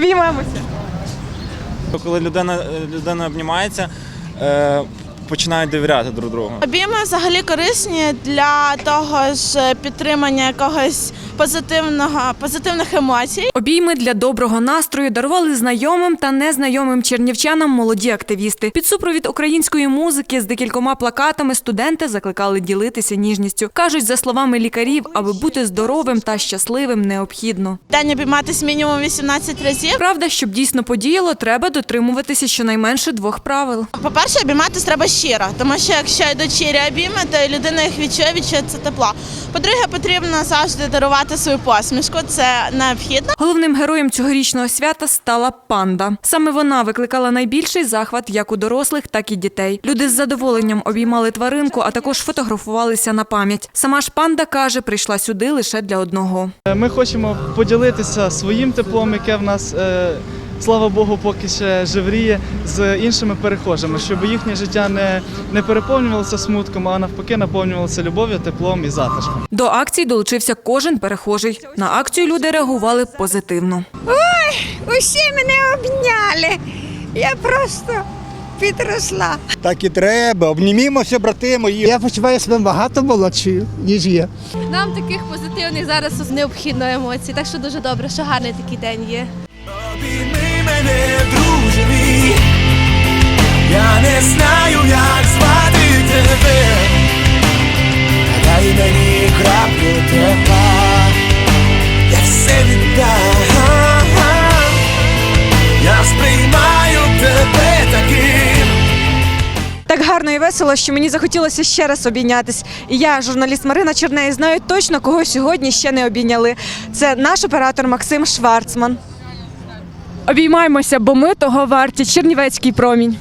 Обіймаємося. Коли людина, людина обнімається, е, починають довіряти друг другу. Обійми взагалі корисні для того ж підтримання якогось позитивного позитивних емоцій. Обійми для доброго настрою дарували знайомим та незнайомим чернівчанам молоді активісти. Під супровід української музики з декількома плакатами студенти закликали ділитися ніжністю. кажуть, за словами лікарів, аби бути здоровим та щасливим, необхідно. День обійматись мінімум 18 разів. Правда, щоб дійсно подіяло, треба дотримуватися щонайменше двох правил. По-перше, обійматись треба щиро, тому що якщо йдуть щирі обійми, то людина їх відчує, відчує це тепло. По-друге, потрібно завжди дарувати свою посмішку. Це необхідно. Головним героєм цьогорічного свята стала панда. Саме вона викликала найбільший захват як у дорослих, так і дітей. Люди з задоволенням обіймали тваринку, а також фотографувалися на пам'ять. Сама ж панда каже, прийшла сюди лише для одного. Ми хочемо поділитися своїм теплом, яке в нас, е, слава Богу, поки ще живріє з іншими перехожими, щоб їхнє життя не, не переповнювалося смутком, а навпаки наповнювалося любов'ю, теплом і затишком. До акції долучився кожен перехожий. На акцію люди реагували позитивно. Ой, Усі мене обняли. Я просто підросла. Так і треба. Обнімімося, брати мої. Я почуваю себе багато молодшою, ніж є. Нам таких позитивних зараз необхідно емоцій, так що дуже добре, що гарний такий день є. Обійми мене, друже я не знаю, як звати тебе. Дай мені краплю тепла, я все віддам. Я сприймаю тебе таким. Так гарно і весело, що мені захотілося ще раз обійнятись. І я, журналіст Марина Чернеї, знаю точно, кого сьогодні ще не обійняли. Це наш оператор Максим Шварцман. Обіймаємося, бо ми того варті. Чернівецький промінь.